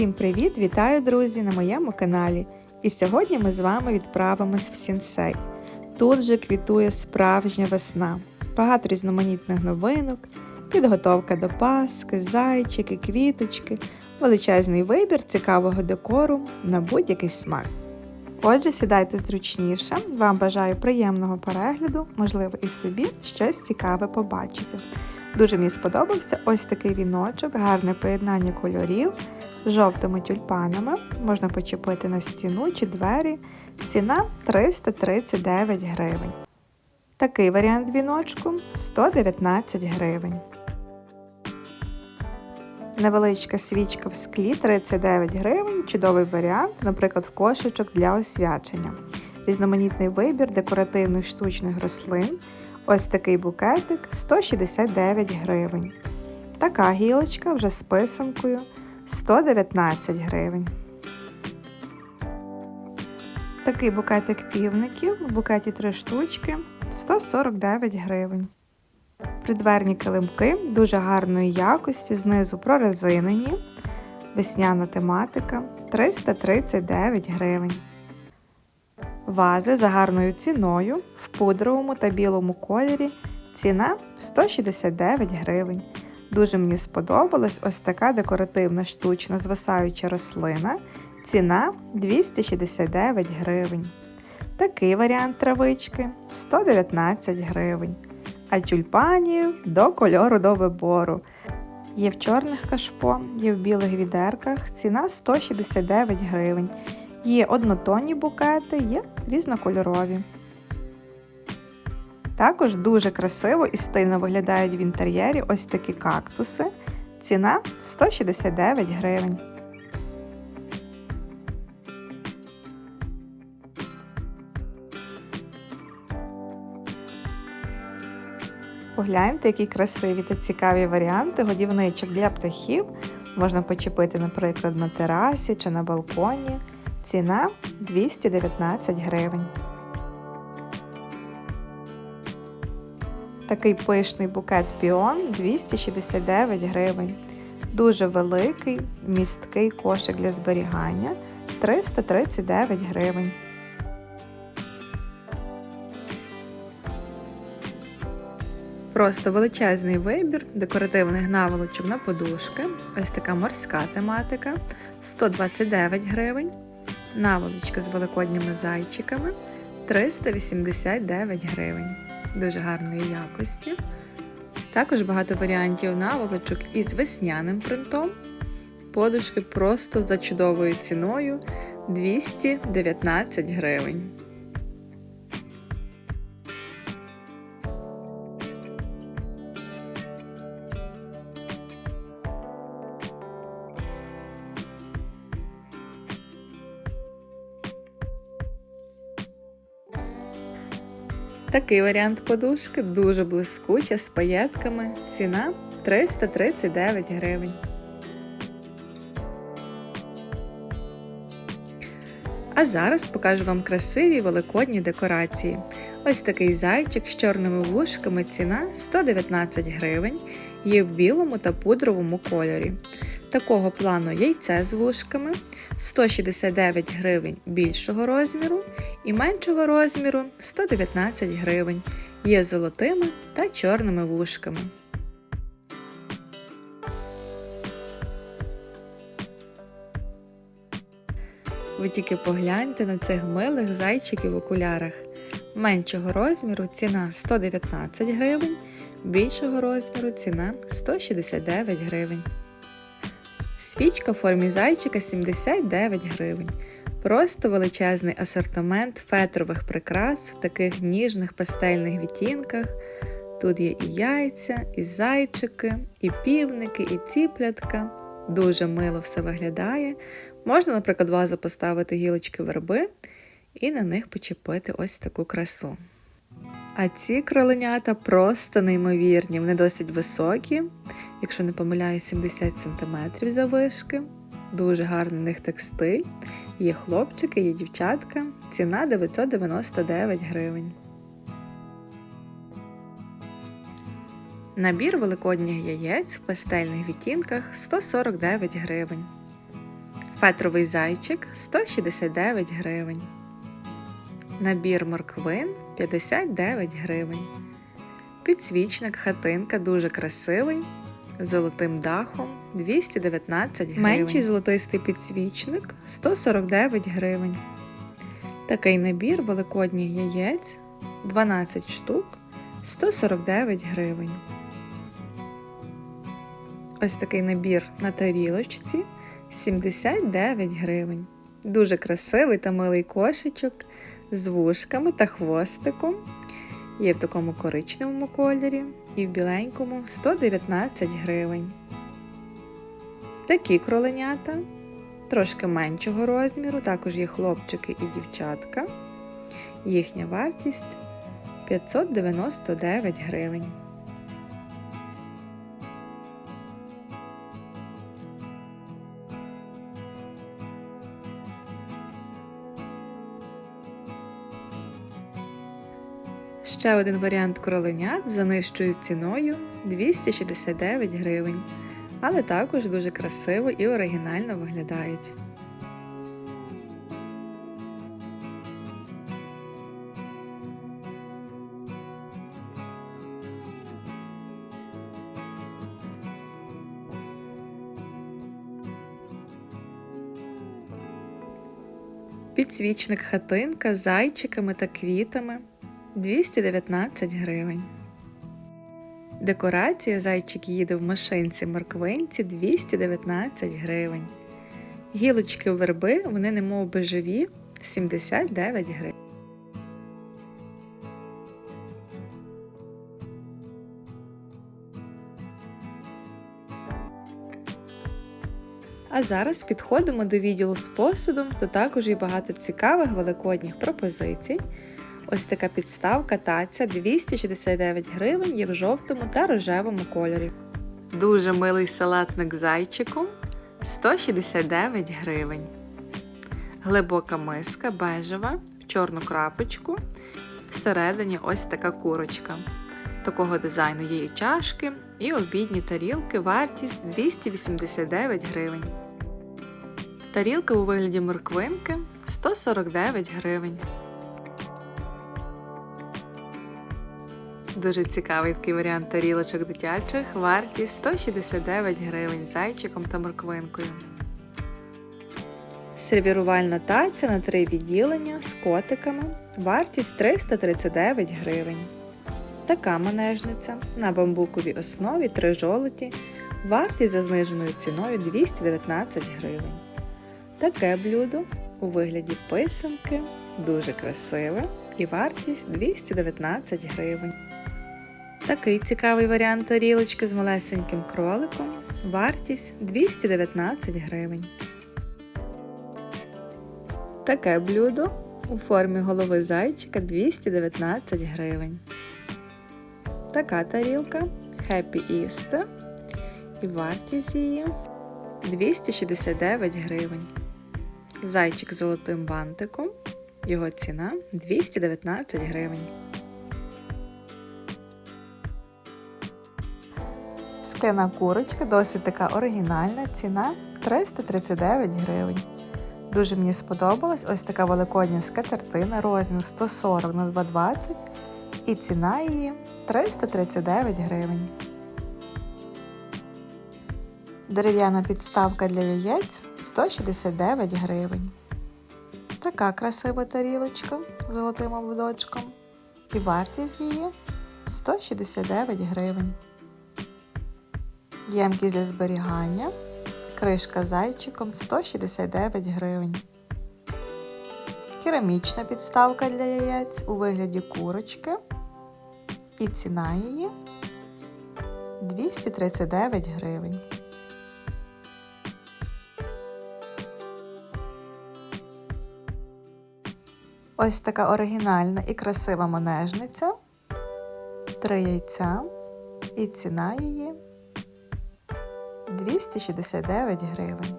Усім привіт! Вітаю, друзі, на моєму каналі. І сьогодні ми з вами відправимось в Сінсей. Тут же квітує справжня весна, багато різноманітних новинок, підготовка до Паски, зайчики, квіточки, величезний вибір цікавого декору на будь-який смак. Отже, сідайте зручніше, вам бажаю приємного перегляду, можливо, і собі щось цікаве побачити. Дуже мені сподобався ось такий віночок, гарне поєднання кольорів з жовтими тюльпанами. Можна почепити на стіну чи двері. Ціна 339 гривень. Такий варіант віночку 119 гривень. Невеличка свічка в склі 39 гривень. Чудовий варіант, наприклад, в кошечок для освячення. Різноманітний вибір декоративних штучних рослин. Ось такий букетик 169 гривень. Така гілочка вже з писанкою 119 гривень. Такий букетик півників в букеті 3 штучки 149 гривень. Придверні килимки дуже гарної якості, знизу прорезинені. Весняна тематика 339 гривень. Вази за гарною ціною в пудровому та білому кольорі. Ціна 169 гривень. Дуже мені сподобалась ось така декоративна штучна звисаюча рослина. Ціна 269 гривень. Такий варіант травички 119 гривень. А тюльпанів до кольору до вибору. Є в чорних кашпо, є в білих відерках. Ціна 169 гривень. Є однотонні букети, є різнокольорові. Також дуже красиво і стильно виглядають в інтер'єрі ось такі кактуси. Ціна 169 гривень. Погляньте, які красиві та цікаві варіанти годівничок для птахів. Можна почепити, наприклад, на терасі чи на балконі. Ціна 219 гривень. Такий пишний букет піон 269 гривень. Дуже великий, місткий кошик для зберігання 339 гривень. Просто величезний вибір декоративних наволочок на подушки. Ось така морська тематика 129 гривень. Наволочка з великодніми зайчиками 389 гривень. Дуже гарної якості. Також багато варіантів наволочок із весняним принтом. Подушки просто за чудовою ціною 219 гривень. Такий варіант подушки дуже блискуча з паєтками. Ціна 339 гривень. А зараз покажу вам красиві великодні декорації. Ось такий зайчик з чорними вушками ціна 119 гривень. Є в білому та пудровому кольорі. Такого плану яйце з вушками 169 гривень більшого розміру і меншого розміру 119 гривень. Є золотими та чорними вушками. Ви тільки погляньте на цих милих зайчиків в окулярах. Меншого розміру ціна 119 гривень, більшого розміру ціна 169 гривень. Свічка в формі зайчика 79 гривень. Просто величезний асортимент фетрових прикрас в таких ніжних пастельних відтінках. Тут є і яйця, і зайчики, і півники, і ціплятка. Дуже мило все виглядає. Можна, наприклад, вазу поставити гілочки верби і на них почепити ось таку красу. А ці кроленята просто неймовірні, вони досить високі, якщо не помиляю, 70 см завишки. Дуже гарний них текстиль. Є хлопчики, є дівчатка. Ціна 999 гривень. Набір великодніх яєць в пастельних відтінках 149 гривень. Фетровий зайчик 169 гривень. Набір морквин 59 гривень. Підсвічник хатинка дуже красивий. З золотим дахом 219 гривень. Менший золотистий підсвічник 149 гривень. Такий набір великодніх яєць 12 штук 149 гривень. Ось такий набір на тарілочці 79 гривень. Дуже красивий та милий кошечок з вушками та хвостиком. Є в такому коричневому кольорі і в біленькому 119 гривень. Такі кроленята трошки меншого розміру, також є хлопчики і дівчатка. Їхня вартість 599 гривень. Ще один варіант кроленят за нижчою ціною 269 гривень, але також дуже красиво і оригінально виглядають. Підсвічник хатинка з зайчиками та квітами 219 гривень. Декорація зайчик їде в машинці морквинці 219 гривень. Гілочки верби, вони немов би живі 79 гривень. А зараз підходимо до відділу з посудом, то також і багато цікавих великодніх пропозицій. Ось така підставка таця 269 гривень є в жовтому та рожевому кольорі. Дуже милий салатник зайчиком 169 гривень. Глибока миска бежева в чорну крапочку. Всередині ось така курочка. Такого дизайну є і чашки, і обідні тарілки, вартість 289 гривень. Тарілка у вигляді морквинки 149 гривень. Дуже цікавий такий варіант тарілочок дитячих. Вартість 169 гривень зайчиком та морквинкою. Сервірувальна таця на три відділення з котиками. Вартість 339 гривень. Така манежниця на бамбуковій основі 3 жолоті. Вартість за зниженою ціною 219 гривень. Таке блюдо у вигляді писанки. Дуже красиве і вартість 219 гривень. Такий цікавий варіант тарілочки з малесеньким кроликом. Вартість 219 гривень. Таке блюдо у формі голови зайчика 219 гривень. Така тарілка Happy Easter. І вартість її 269 гривень. Зайчик з золотим бантиком. Його ціна 219 гривень. Скляна курочка, досить така оригінальна, ціна 339 гривень. Дуже мені сподобалась ось така великодня скатертина, розмір 140 на 220 і ціна її 339 гривень. Дерев'яна підставка для яєць 169 гривень. Така красива тарілочка з золотим ободочком. І вартість її 169 гривень. Ємкість для зберігання. Кришка зайчиком 169 гривень. Керамічна підставка для яєць у вигляді курочки. І ціна її 239 гривень. Ось така оригінальна і красива манежниця. Три яйця. І ціна її 269 гривень.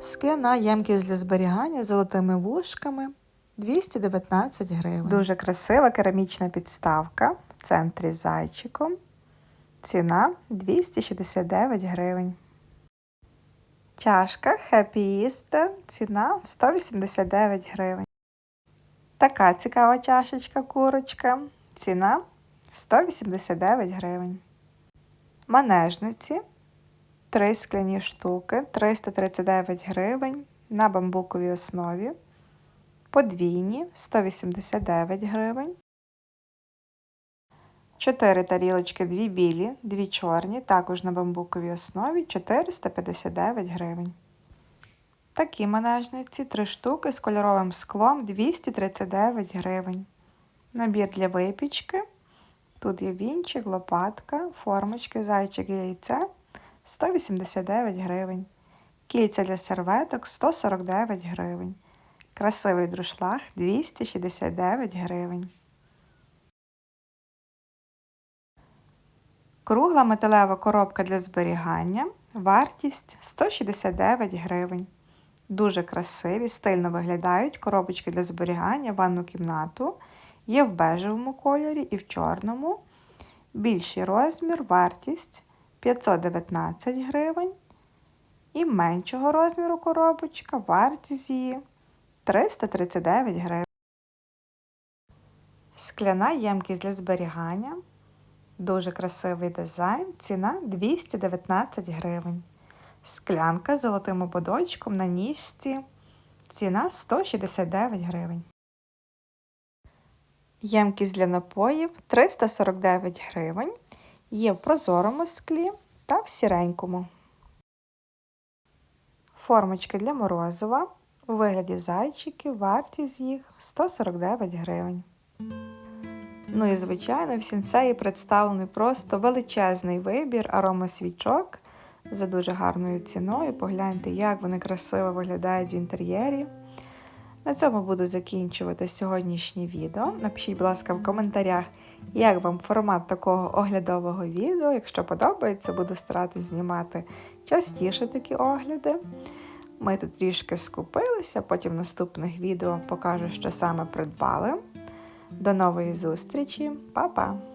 Скляна ємкість для зберігання з золотими вушками 219 гривень. Дуже красива керамічна підставка в центрі з зайчиком. Ціна 269 гривень. Чашка Happy Easter, ціна 189 гривень. Така цікава чашечка курочка, ціна 189 гривень. Манежниці 3 скляні штуки 339 гривень на бамбуковій основі. Подвійні 189 гривень. 4 тарілочки, 2 білі, 2 чорні, також на бамбуковій основі 459 гривень. Такі манежниці 3 штуки з кольоровим склом 239 гривень. Набір для випічки. Тут є вінчик, лопатка, формочки, зайчик і яйце 189 гривень. Кільця для серветок 149 гривень. Красивий друшлаг 269 гривень. Кругла металева коробка для зберігання. Вартість 169 гривень. Дуже красиві, стильно виглядають коробочки для зберігання в ванну кімнату. Є в бежевому кольорі і в чорному. Більший розмір, вартість 519 гривень. І меншого розміру коробочка, вартість її 339 гривень. Скляна ємкість для зберігання. Дуже красивий дизайн. Ціна 219 гривень. Склянка з золотим ободочком на ніжці. Ціна 169 гривень. Ємкість для напоїв 349 гривень. Є в прозорому склі та в сіренькому. Формочки для морозива у вигляді зайчиків, вартість їх 149 гривень. Ну і, звичайно, в сінсеї представлений просто величезний вибір аромасвічок за дуже гарною ціною. Погляньте, як вони красиво виглядають в інтер'єрі. На цьому буду закінчувати сьогоднішнє відео. Напишіть, будь ласка, в коментарях, як вам формат такого оглядового відео. Якщо подобається, буду старатися знімати частіше такі огляди. Ми тут трішки скупилися, потім в наступних відео покажу, що саме придбали. До нової зустрічі, Па-па!